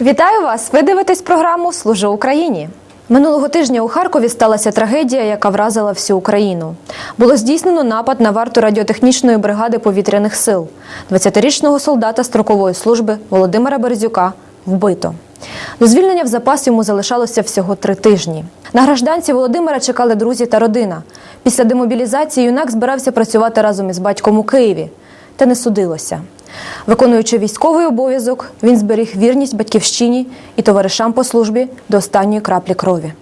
Вітаю вас! Ви дивитесь програму Служу Україні. Минулого тижня у Харкові сталася трагедія, яка вразила всю Україну. Було здійснено напад на варту радіотехнічної бригади повітряних сил. 20-річного солдата строкової служби Володимира Березюка вбито. До звільнення в запас йому залишалося всього три тижні. На гражданці Володимира чекали друзі та родина. Після демобілізації юнак збирався працювати разом із батьком у Києві. Та не судилося. Виконуючи військовий обов'язок, він зберіг вірність батьківщині і товаришам по службі до останньої краплі крові.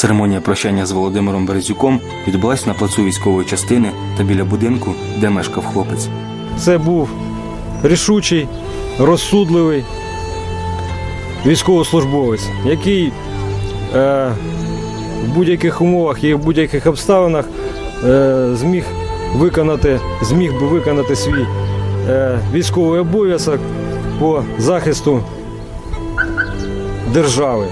Церемонія прощання з Володимиром Березюком відбулася на плацу військової частини та біля будинку, де мешкав хлопець. Це був рішучий, розсудливий військовослужбовець, який е, в будь-яких умовах і в будь-яких обставинах е, зміг виконати, зміг би виконати свій е, військовий обов'язок по захисту держави.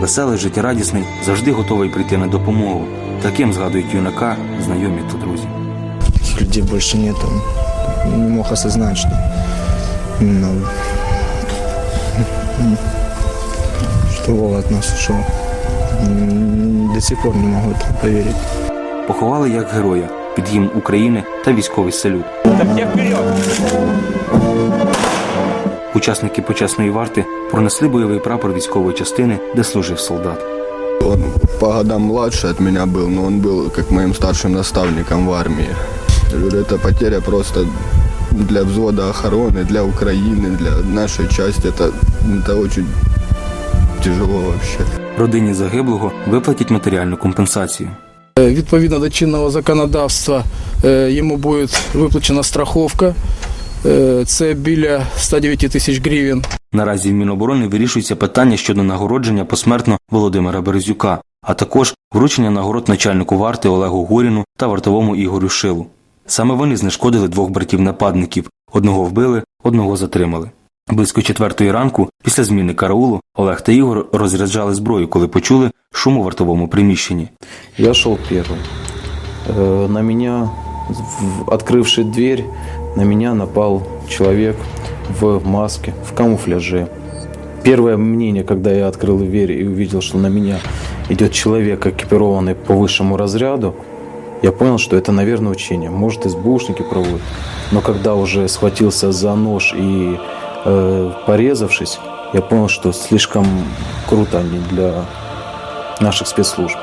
Веселий, життєрадісний, завжди готовий прийти на допомогу. Таким згадують юнака, знайомі та друзі. Таких людей больше нет. Он не мог осознать, что, ну, что Вова от нас ушел. М, До сих пор не могу это поверить. Поховали як героя під гімн України та військовий салют. Учасники почесної варти пронесли бойовий прапор військової частини, де служив солдат. Он по годам младше от меня был, но он был как моим старшим наставником в армии. Я говорю, Это потеря просто для взвода охраны, для Украины, для нашей части. Это, это очень тяжело вообще. Родині загиблого виплатять матеріальну компенсацію. Е, Відповідно до чинного законодавства е, йому буде виплачена страховка. Е, Це біля 109 тисяч гривень. Наразі в Міноборони вирішується питання щодо нагородження посмертно Володимира Березюка, а також вручення нагород начальнику варти Олегу Горіну та вартовому Ігорю Шилу. Саме вони знешкодили двох братів-нападників: одного вбили, одного затримали. Близько четвертої ранку, після зміни караулу, Олег та Ігор розряджали зброю, коли почули шум у вартовому приміщенні. Я шел первым. Э, На меня, в- открывший дверь, на меня напал человек в маске, в камуфляже. Первое мнение, когда я открыл дверь и увидел, что на меня идет человек, экипированный по высшему разряду, я понял, что это, наверное, учение. Может, СБУшники проводят. Но когда уже схватился за нож и э, порезавшись, я понял, что слишком круто они для наших спецслужб.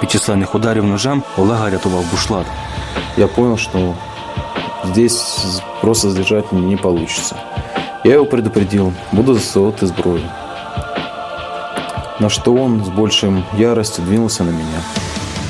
Під численних ударів ножем Олега рятував бушлат. я понял, что здесь просто сдержать не получится. Я его предупредил, буду засовывать зброю. На что он с большим яростью двинулся на меня.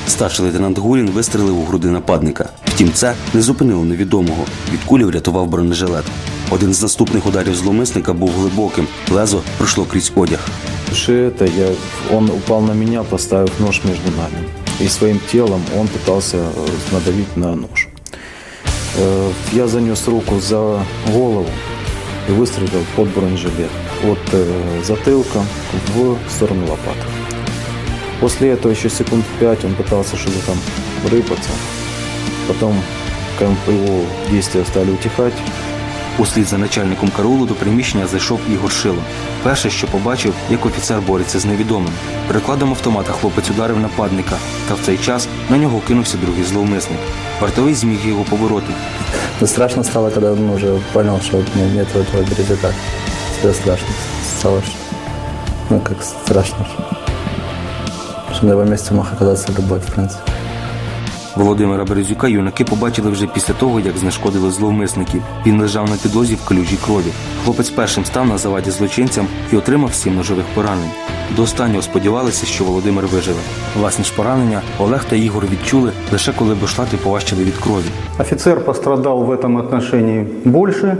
Старший лейтенант Гурін вистрелив у груди нападника. Втім, це не зупинило невідомого. Від кулі врятував бронежилет. Один з наступних ударів зловмисника був глибоким. Лезо пройшло крізь одяг. Дальше это я, он упал на меня, поставив нож между нами. И своим телом он пытался э, надавить на нож. Э, Я занес руку за голову и выстрелил под бронежилет. От э, затылка в сторону лопаток. После этого еще секунд пять он пытался что-то там рыпаться. Потом, когда его действия стали утихать, Услід за начальником караулу до приміщення зайшов Ігор Шило. Перше, що побачив, як офіцер бореться з невідомим. Прикладом автомата хлопець ударив нападника, та в цей час на нього кинувся другий зловмисник. Вартовий зміг його побороти. Но страшно стало, когда он уже понял, что ну, нет этого березяка. Всегда страшно стало. Ну, как страшно. Что на его месте мог оказаться любой, в принципе. Володимира Березюка юнаки побачили вже після того, як знешкодили зловмисників. Він лежав на підлозі в калюжій крові. Хлопець першим став на заваді злочинцям і отримав сім ножових поранень. До останнього сподівалися, що Володимир виживе. Власні ж поранення Олег та Ігор відчули лише коли бушлати поважчали від крові. Офицер пострадал в этом отношении больше.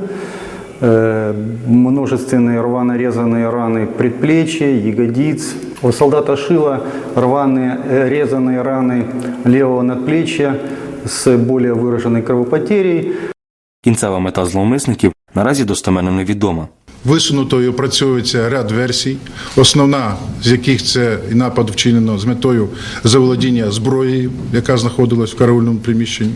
Э, Множественные рвано-резанные раны предплечья, ягодиц. У солдата Шила рваные, э, резанные раны левого надплечья с более выраженной кровопотерей. Кінцева мета зловмисників наразі достеменно невідома. висунуто і опрацьовується ряд версій, основна з яких це і напад вчинено з метою заволодіння зброєю, яка знаходилась в караульному приміщенні.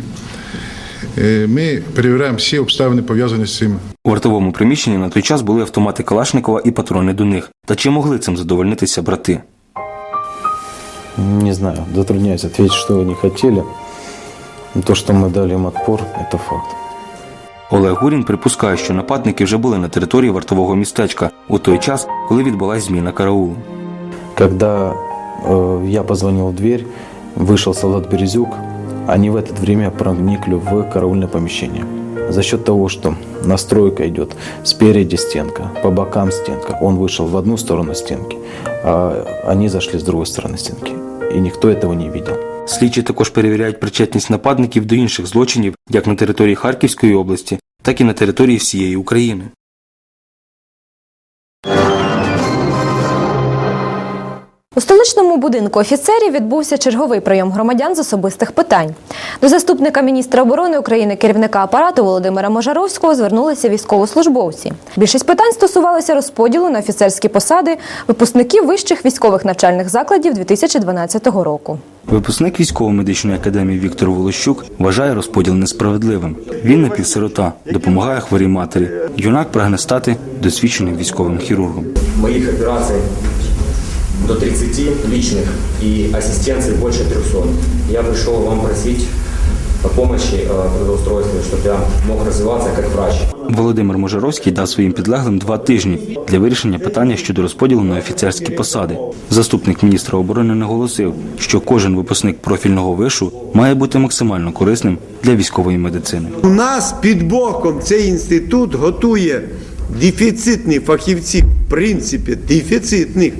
Е, Ми перевіряємо всі обставини пов'язані з цим У вартовому приміщенні на той час були автомати Калашникова і патрони до них. Та чи могли цим задовольнитися брати? Не знаю, затрудняюсь ответить, что они хотели. Но То, что мы дали им отпор, это факт. Олег Гурін припускає, що нападники вже були на території вартового містечка у той час, коли відбулась зміна караулу. Когда э, я позвонил в дверь, вышел солдат Березюк, они в это время проникли в караульное помещение. За счет того, что настройка идет спереди стенка, по бокам стенка, он вышел в одну сторону стенки, а они зашли с другой стороны стенки. И никто этого не видел. Слідчі також перевіряють причетність нападників до інших злочинів як на території Харківської області, так і на території всієї України. У столичному будинку офіцерів відбувся черговий прийом громадян з особистих питань. До заступника міністра оборони України, керівника апарату Володимира Можаровського звернулися військовослужбовці. Більшість питань стосувалися розподілу на офіцерські посади випускників вищих військових навчальних закладів 2012 року. Випускник військово-медичної академії Віктор Волощук вважає розподіл несправедливим. Він напівсирота, допомагає хворій матері. Юнак прагне стати досвідченим військовим хірургом. моих операций до 30 личных и ассистенции больше 300. Я пришел вам просить о помощи э, в трудоустройстве, чтобы я мог развиваться как врач. Володимир Можаровський дав своїм підлеглим два тижні для вирішення питання щодо розподілу на офіцерські посади. Заступник міністра оборони наголосив, що кожен випускник профільного вишу має бути максимально корисним для військової медицини. У нас під боком цей інститут готує дефіцитних фахівців, в принципі, дефіцитних.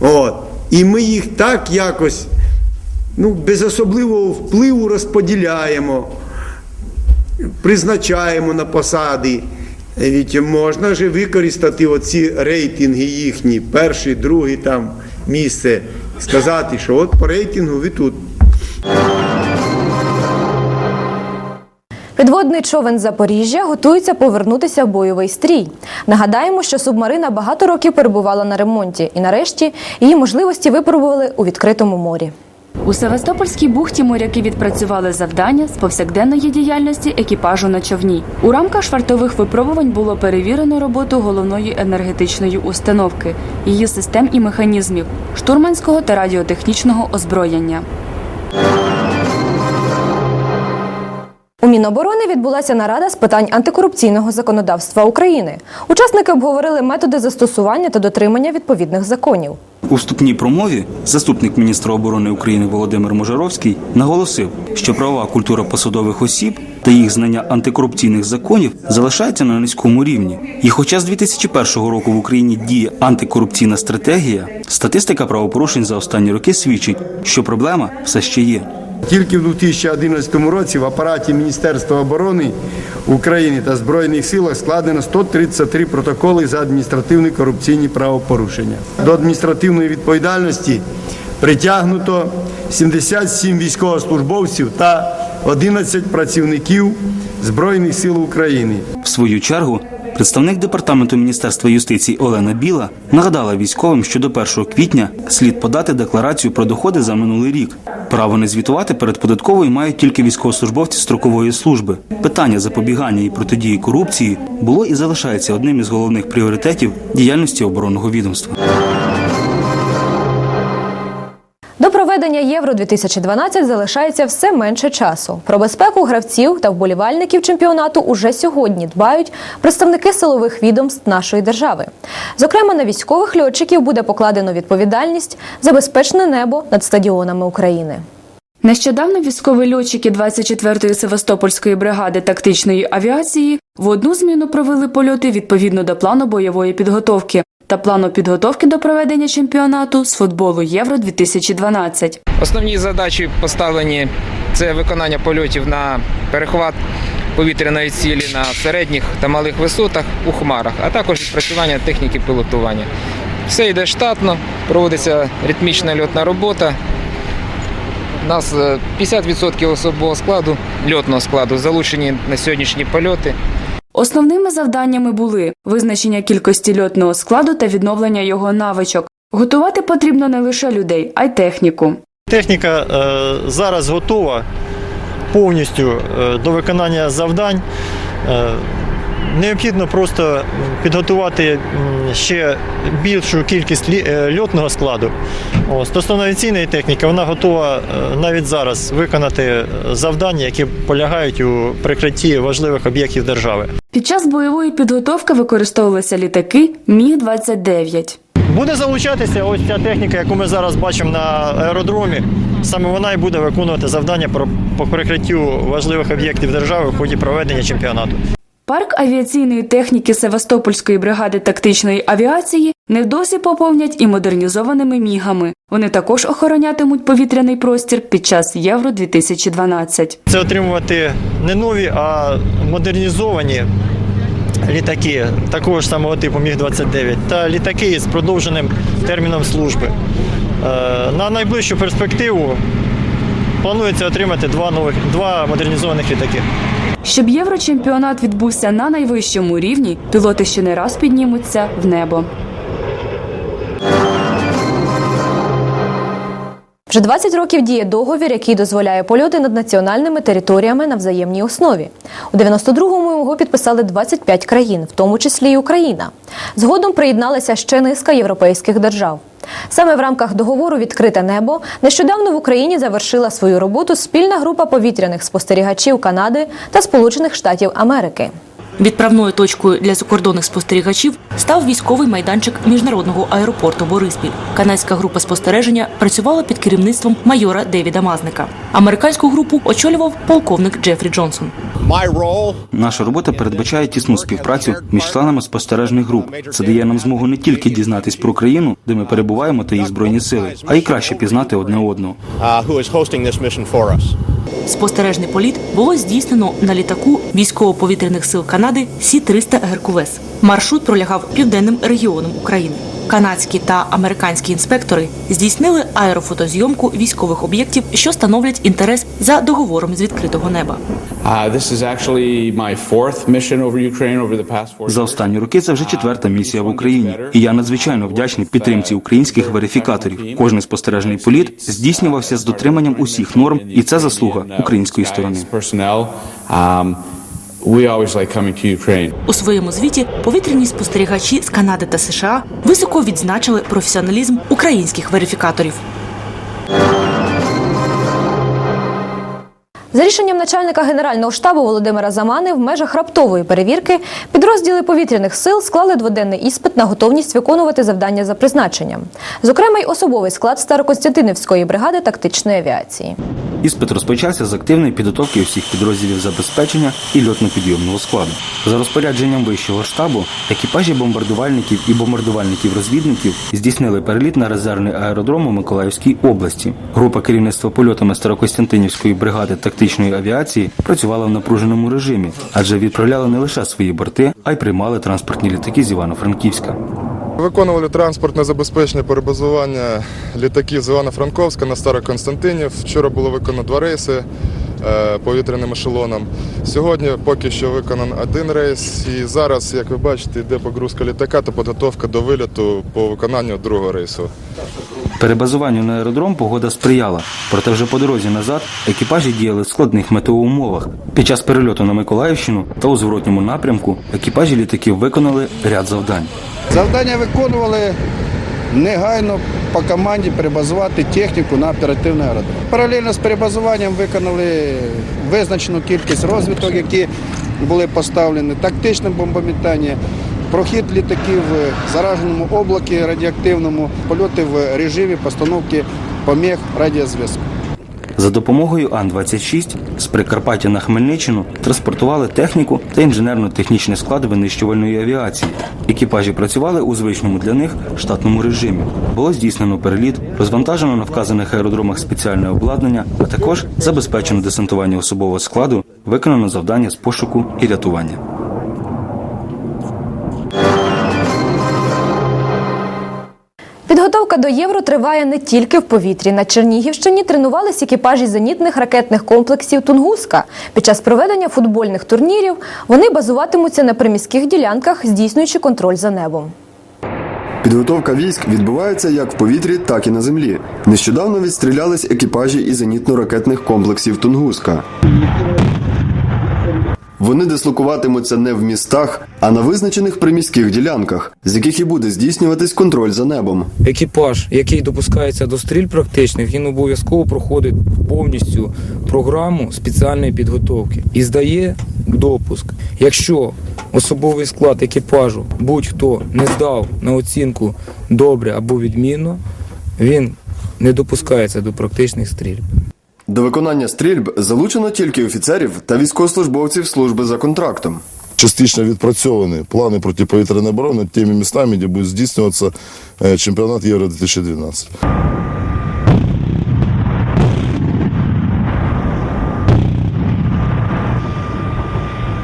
От. І ми їх так якось ну, без особливого впливу розподіляємо, призначаємо на посади. Ведь можна ж використати оці рейтинги їхні, перший, другий там місце, сказати, що от по рейтингу ви тут. Підводний човен Запоріжжя готується повернутися в бойовий стрій. Нагадаємо, що субмарина багато років перебувала на ремонті, і нарешті її можливості випробували у відкритому морі. У Севастопольській бухті моряки відпрацювали завдання з повсякденної діяльності екіпажу на човні. У рамках швартових випробувань було перевірено роботу головної енергетичної установки, її систем і механізмів, штурманського та радіотехнічного озброєння. У Міноборони відбулася нарада з питань антикорупційного законодавства України. Учасники обговорили методи застосування та дотримання відповідних законів. У вступній промові заступник міністра оборони України Володимир Можаровський наголосив, що правова культура посадових осіб та їх знання антикорупційних законів залишається на низькому рівні. І хоча з 2001 року в Україні діє антикорупційна стратегія, статистика правопорушень за останні роки свідчить, що проблема все ще є. Тільки в 2011 році в апараті Міністерства оборони України та Збройних силах складено 133 протоколи за адміністративні корупційні правопорушення. До адміністративної відповідальності притягнуто 77 військовослужбовців та 11 працівників Збройних сил України. В свою чергу представник департаменту міністерства юстиції Олена Біла нагадала військовим, що до 1 квітня слід подати декларацію про доходи за минулий рік. Право не звітувати перед податковою мають тільки військовослужбовці строкової служби. Питання запобігання і протидії корупції було і залишається одним із головних пріоритетів діяльності оборонного відомства. До Євро 2012 залишається все менше часу. Про безпеку гравців та вболівальників чемпіонату уже сьогодні дбають представники силових відомств нашої держави. Зокрема, на військових льотчиків буде покладено відповідальність за безпечне небо над стадіонами України. Нещодавно військові льотчики 24-ї Севастопольської бригади тактичної авіації в одну зміну провели польоти відповідно до плану бойової підготовки та плану підготовки до проведення чемпіонату з футболу Євро 2012. Основні задачі поставлені це виконання польотів на перехват повітряної цілі на середніх та малих висотах у хмарах, а також відпрацювання техніки пілотування. Все йде штатно, проводиться ритмічна льотна робота. У нас е, 50% особового складу, льотного складу залучені на сьогоднішні польоти. Основними завданнями були визначення кількості льотного складу та відновлення його навичок. Готувати потрібно не лише людей, а й техніку. Техніка е, зараз готова повністю е, до виконання завдань. Е, Необхідно просто підготувати ще більшу кількість лі- е, льотного складу. Стосовно авіаційної техніки, вона готова е, навіть зараз виконати е, завдання, які полягають у прикритті важливих об'єктів держави. Під час бойової підготовки використовувалися літаки Міг-29. Буде залучатися ось ця техніка, яку ми зараз бачимо на аеродромі. Саме вона і буде виконувати завдання по прикриттю важливих об'єктів держави в ході проведення чемпіонату. Парк авіаційної техніки Севастопольської бригади тактичної авіації невдовзі поповнять і модернізованими мігами. Вони також охоронятимуть повітряний простір під час Євро 2012. Це отримувати не нові, а модернізовані літаки такого ж самого типу Міг-29 та літаки з продовженим терміном служби. Е, На найближчу перспективу планується отримати два нових два модернізованих літаки. Щоб єврочемпіонат відбувся на найвищому рівні, пілоти ще не раз піднімуться в небо. Вже 20 років діє договір, який дозволяє польоти над національними територіями на взаємній основі. У 92-му його підписали 25 країн, в тому числі й Україна. Згодом приєдналася ще низка європейських держав. Саме в рамках договору Відкрите небо нещодавно в Україні завершила свою роботу спільна група повітряних спостерігачів Канади та Сполучених Штатів Америки. Відправною точкою для закордонних спостерігачів став військовий майданчик міжнародного аеропорту Бориспіль. Канадська група спостереження працювала під керівництвом майора Девіда Мазника. Американську групу очолював полковник Джефрі Джонсон. Наша робота передбачає тісну співпрацю між членами спостережних груп. Це дає нам змогу не тільки дізнатись про країну, де ми перебуваємо та її збройні сили, а й краще пізнати одне одного. Спостережний політ було здійснено на літаку військово-повітряних сил Канади Сі-300 Геркувес. Маршрут пролягав південним регіоном України. Канадські та американські інспектори здійснили аерофотозйомку військових об'єктів, що становлять інтерес за договором з відкритого неба. За останні роки це вже четверта місія в Україні, і я надзвичайно вдячний підтримці українських верифікаторів. Кожний спостережний політ здійснювався з дотриманням усіх норм, і це заслуга української сторони. У своєму звіті повітряні спостерігачі з Канади та США високо відзначили професіоналізм українських верифікаторів. За рішенням начальника Генерального штабу Володимира Замани в межах раптової перевірки підрозділи повітряних сил склали дводенний іспит на готовність виконувати завдання за призначенням. Зокрема, й особовий склад Старокостянтинівської бригади тактичної авіації. Іспит розпочався з активної підготовки всіх підрозділів забезпечення і льотно-підйомного складу. За розпорядженням вищого штабу екіпажі бомбардувальників і бомбардувальників-розвідників здійснили переліт на резервний аеродром у Миколаївській області. Група керівництва польотами Старокостянтинівської бригади тактичної авіації працювала в напруженому режимі, адже відправляли не лише свої борти, а й приймали транспортні літаки з Івано-Франківська. Виконували транспортне забезпечення перебазування літаків з Івано-Франковська на Староконстантинів. Вчора було виконано два рейси повітряним ешелоном. Сьогодні поки що виконан один рейс, і зараз, як ви бачите, йде погрузка літака та підготовка до вильоту по виконанню другого рейсу. Перебазуванню на аеродром погода сприяла, проте вже по дорозі назад екіпажі діяли в складних метеоумовах. Під час перельоту на Миколаївщину та у зворотньому напрямку екіпажі літаків виконали ряд завдань. Завдання виконували негайно по команді перебазувати техніку на оперативний аеродром. Паралельно з перебазуванням виконали визначену кількість розвиток, які були поставлені, тактичне бомбометання, прохід літаків в зараженому облакі радіоактивному, польоти в режимі постановки поміг радіозв'язку. За допомогою Ан-26 з Прикарпаття на Хмельниччину транспортували техніку та інженерно-технічний склад винищувальної авіації. Екіпажі працювали у звичному для них штатному режимі. Було здійснено переліт, розвантажено на вказаних аеродромах спеціальне обладнання, а також забезпечено десантування особового складу, виконано завдання з пошуку і рятування. Підготовка до євро триває не тільки в повітрі. На Чернігівщині тренувались екіпажі зенітних ракетних комплексів Тунгуска. Під час проведення футбольних турнірів вони базуватимуться на приміських ділянках, здійснюючи контроль за небом. Підготовка військ відбувається як в повітрі, так і на землі. Нещодавно відстрілялись екіпажі із зенітно-ракетних комплексів Тунгуска. Вони дислокуватимуться не в містах, а на визначених приміських ділянках, з яких і буде здійснюватись контроль за небом. Екіпаж, який допускається до стріль практичних, він обов'язково проходить повністю програму спеціальної підготовки і здає допуск. Якщо особовий склад екіпажу будь-хто не здав на оцінку добре або відмінно, він не допускається до практичних стрільб. До виконання стрільб залучено тільки офіцерів та військовослужбовців служби за контрактом. частично відпрацьовані плани протиповітряної оборони тими містами, де буде здійснюватися е, чемпіонат Євро 2012.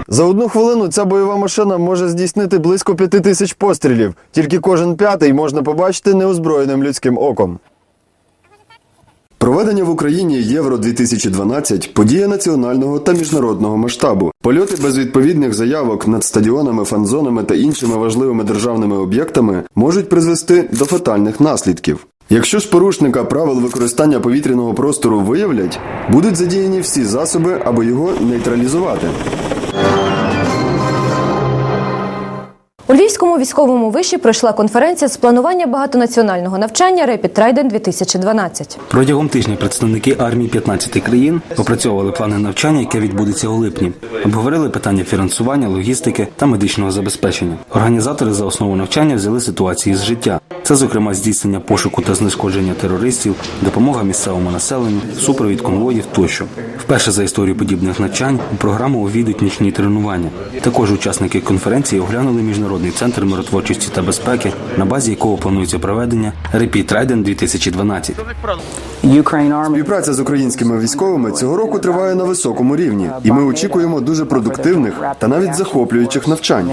За одну хвилину ця бойова машина може здійснити близько п'яти тисяч пострілів. Тільки кожен п'ятий можна побачити неозброєним людським оком. Проведення в Україні Євро 2012 подія національного та міжнародного масштабу. Польоти без відповідних заявок над стадіонами, фан-зонами та іншими важливими державними об'єктами можуть призвести до фатальних наслідків. Якщо ж порушника правил використання повітряного простору виявлять, будуть задіяні всі засоби, аби його нейтралізувати. У Львівському військовому виші пройшла конференція з планування багатонаціонального навчання Rapid Trident 2012. Протягом тижня представники армії 15 країн опрацьовували плани навчання, яке відбудеться у липні. Обговорили питання фінансування, логістики та медичного забезпечення. Організатори за основу навчання взяли ситуації з життя. Це, зокрема, здійснення пошуку та знешкодження терористів, допомога місцевому населенню, супровід конвоїв тощо. Вперше за історію подібних навчань у програму увійдуть нічні тренування. Також учасники конференції оглянули міжнародний центр миротворчості та безпеки, на базі якого планується проведення Repeat Raiden 2012. Співпраця з українськими військовими цього року триває на високому рівні, і ми очікуємо дуже продуктивних та навіть захоплюючих навчань.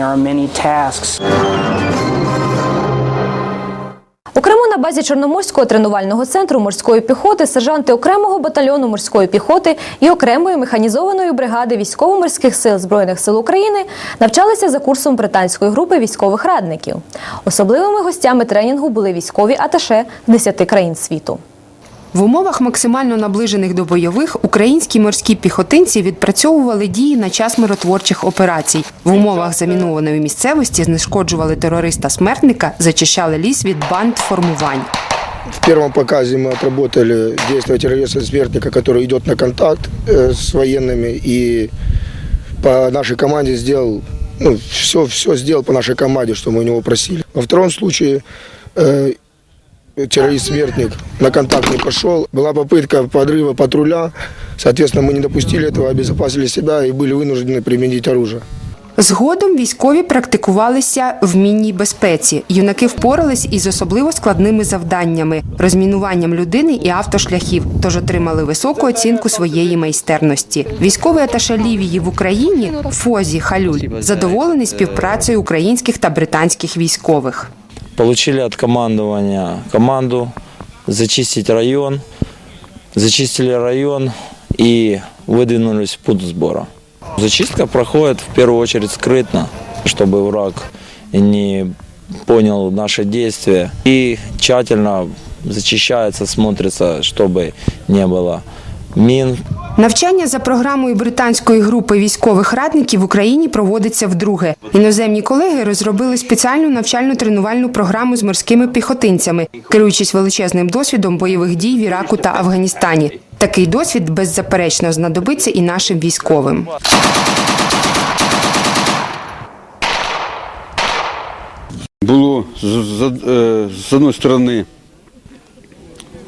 На базі Чорноморського тренувального центру морської піхоти сержанти окремого батальйону морської піхоти і окремої механізованої бригади військово-морських сил збройних сил України навчалися за курсом британської групи військових радників. Особливими гостями тренінгу були військові аташе з 10 країн світу. В умовах максимально наближених до бойових українські морські піхотинці відпрацьовували дії на час миротворчих операцій. В умовах замінованої місцевості знешкоджували терориста-смертника, зачищали ліс від банд формувань. В первом показе мы отработали действия террориста-смертника, который идет на контакт э, с военными и по нашей команде сделал, ну, все, все сделал по нашей команде, что мы у него просили. Во втором случае э, террорист-смертник на контакт не пошел. Была попытка подрыва патруля, соответственно, мы не допустили этого, обезопасили себя и были вынуждены применить оружие. Згодом військові практикувалися в мінній безпеці. Юнаки впорались із особливо складними завданнями розмінуванням людини і автошляхів, тож отримали високу оцінку своєї майстерності. Військовий аташе Лівії в Україні Фозі Халюль задоволений співпрацею українських та британських військових. Получили от командования команду зачистить район. Зачистили район и выдвинулись в пункт сбора. Зачистка проходит в первую очередь скрытно, чтобы враг не понял наши действия. И тщательно зачищается, смотрится, чтобы не было мин, Навчання за програмою британської групи військових радників в Україні проводиться вдруге. Іноземні колеги розробили спеціальну навчально-тренувальну програму з морськими піхотинцями, керуючись величезним досвідом бойових дій в Іраку та Афганістані. Такий досвід беззаперечно знадобиться і нашим військовим. було з, е, з одної сторони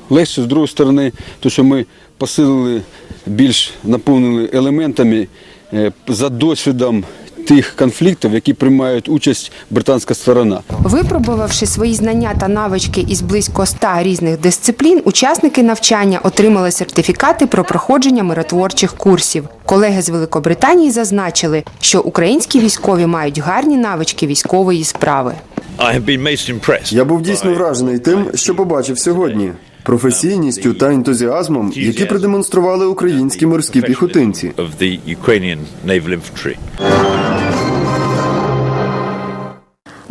легше, з другої сторони, то що ми посилили, більш наповнили елементами е, за досвідом тих конфліктів, які приймають участь британська сторона. Випробувавши свої знання та навички із близько 100 різних дисциплін, учасники навчання отримали сертифікати про проходження миротворчих курсів. Колеги з Великобританії зазначили, що українські військові мають гарні навички військової справи. Я був дійсно вражений тим, що побачив сьогодні. Професійністю та ентузіазмом, які продемонстрували українські морські піхотинці.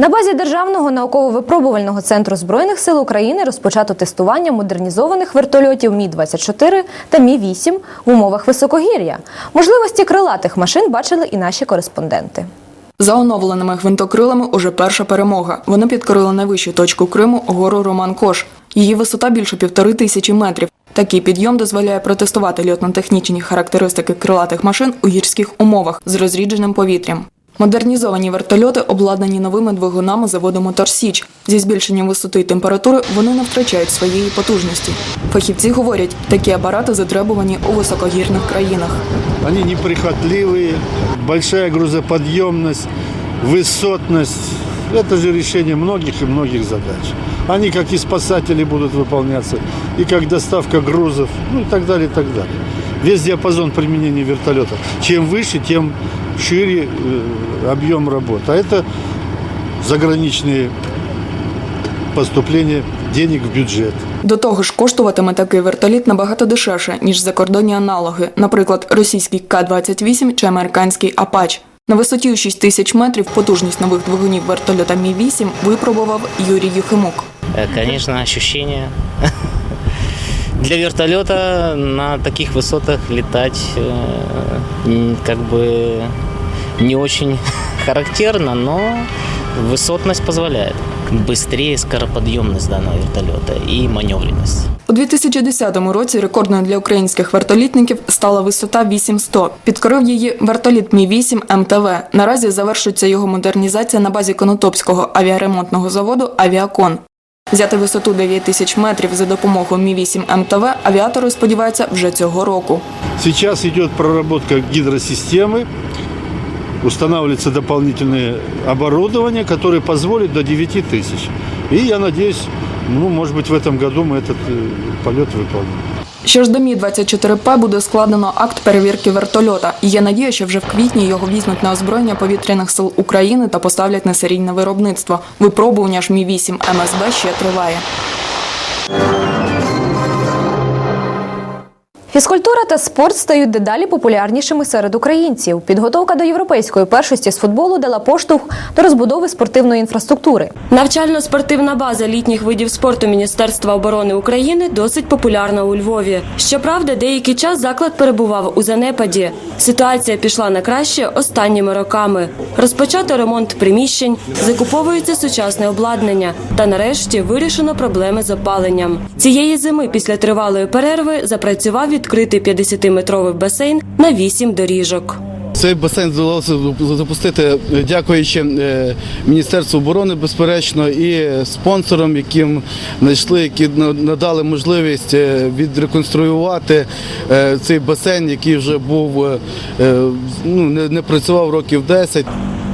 На базі Державного науково-випробувального центру Збройних сил України розпочато тестування модернізованих вертольотів Мі-24 та Мі-8 в умовах високогір'я. Можливості крилатих машин бачили і наші кореспонденти. За оновленими гвинтокрилами уже перша перемога. Вони підкорили найвищу точку Криму гору Роман Кош. Її висота більше півтори тисячі метрів. Такий підйом дозволяє протестувати льотно-технічні характеристики крилатих машин у гірських умовах з розрідженим повітрям. Модернізовані вертольоти обладнані новими двигунами заводу «Мотор Січ». Зі збільшенням висоти і температури вони не втрачають своєї потужності. Фахівці говорять, такі апарати затребувані у високогірних країнах. Они неприхотливые, большая грузоподъемность, высотность. Это же решение многих и многих задач. Они как и спасатели будут выполняться, и как доставка грузов, ну и так далее, и так далее. Весь диапазон применения вертолетов. Чем выше, тем шире э, объем работы. А это заграничные поступления денег в бюджет. До того ж, коштуватиме такий вертоліт набагато дешевше, ніж закордонні аналоги, наприклад, російський К-28 чи американський Апач. На висоті у 6 тисяч метрів потужність нових двигунів вертольота Мі-8 випробував Юрій Юхимук. Конечно, ощущение. Для вертолета на таких высотах летать э, м, как бы не очень характерно, но высотность позволяет. Быстрее скороподъемность данного вертолета и маневренность. У 2010 році рекордною для українських вертолітників стала висота 8100. Підкорив її вертоліт Мі-8 МТВ. Наразі завершується його модернізація на базі Конотопського авіаремонтного заводу Авіакон. Взяти висоту 9 тисяч метрів за допомогою Мі-8 МТВ авіатори сподіваються вже цього року. Сейчас идет проработка гидросистемы, устанавливается дополнительное оборудование, которое позволит до 9 тысяч. И я надеюсь, ну, может быть, в этом году мы этот э, полет выполним. Що ж до Мі-24П буде складено акт перевірки вертольота. І Є надія, що вже в квітні його візьмуть на озброєння повітряних сил України та поставлять на серійне виробництво. Випробування ж Мі-8 МСБ ще триває. Фізкультура та спорт стають дедалі популярнішими серед українців. Підготовка до європейської першості з футболу дала поштовх до розбудови спортивної інфраструктури. Навчально-спортивна база літніх видів спорту Міністерства оборони України досить популярна у Львові. Щоправда, деякий час заклад перебував у занепаді. Ситуація пішла на краще останніми роками. Розпочато ремонт приміщень, закуповується сучасне обладнання. Та нарешті вирішено проблеми з опаленням. Цієї зими після тривалої перерви запрацював відкритий 50-метровий басейн на 8 доріжок. Цей басейн вдалося запустити, дякуючи е, Міністерству оборони, безперечно, і спонсорам, яким знайшли, які на- надали можливість е, відреконструювати е, цей басейн, який вже був е, е, ну, не, не працював років 10.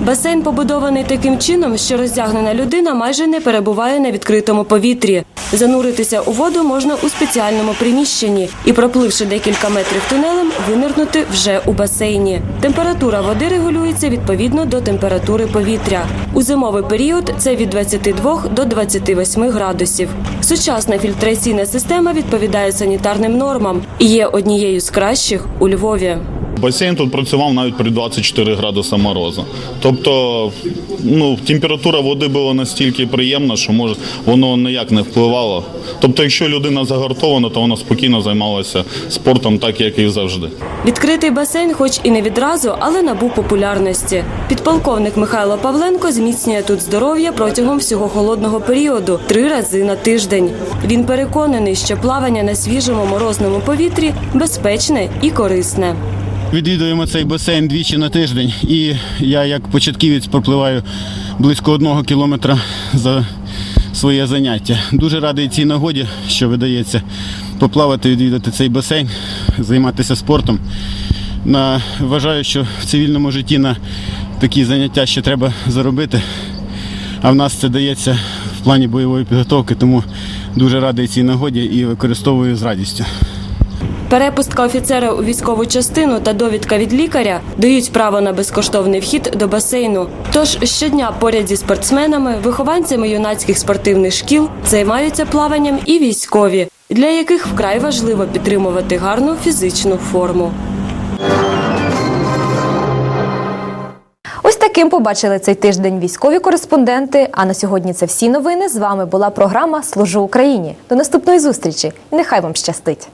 Басейн побудований таким чином, що роздягнена людина майже не перебуває на відкритому повітрі. Зануритися у воду можна у спеціальному приміщенні і, пропливши декілька метрів тунелем, винирнути вже у басейні. Температура води регулюється відповідно до температури повітря. У зимовий період це від 22 до 28 градусів. Сучасна фільтраційна система відповідає санітарним нормам і є однією з кращих у Львові. Басейн тут працював навіть при 24 градуса морозу. Тобто ну, температура води була настільки приємна, що може, воно ніяк не впливало. Тобто, якщо людина загартована, то вона спокійно займалася спортом, так як і завжди. Відкритий басейн, хоч і не відразу, але набув популярності. Підполковник Михайло Павленко зміцнює тут здоров'я протягом всього холодного періоду три рази на тиждень. Він переконаний, що плавання на свіжому морозному повітрі безпечне і корисне. Відвідуємо цей басейн двічі на тиждень, і я як початківець пропливаю близько одного кілометра за своє заняття. Дуже радий цій нагоді, що видається поплавати, відвідати цей басейн, займатися спортом. На, вважаю, що в цивільному житті на такі заняття ще треба заробити. А в нас це дається в плані бойової підготовки, тому дуже радий цій нагоді і використовую з радістю. Перепустка офіцера у військову частину та довідка від лікаря дають право на безкоштовний вхід до басейну. Тож щодня поряд зі спортсменами, вихованцями юнацьких спортивних шкіл займаються плаванням і військові, для яких вкрай важливо підтримувати гарну фізичну форму. Ось таким побачили цей тиждень військові кореспонденти. А на сьогодні це всі новини. З вами була програма Служу Україні. До наступної зустрічі. Нехай вам щастить.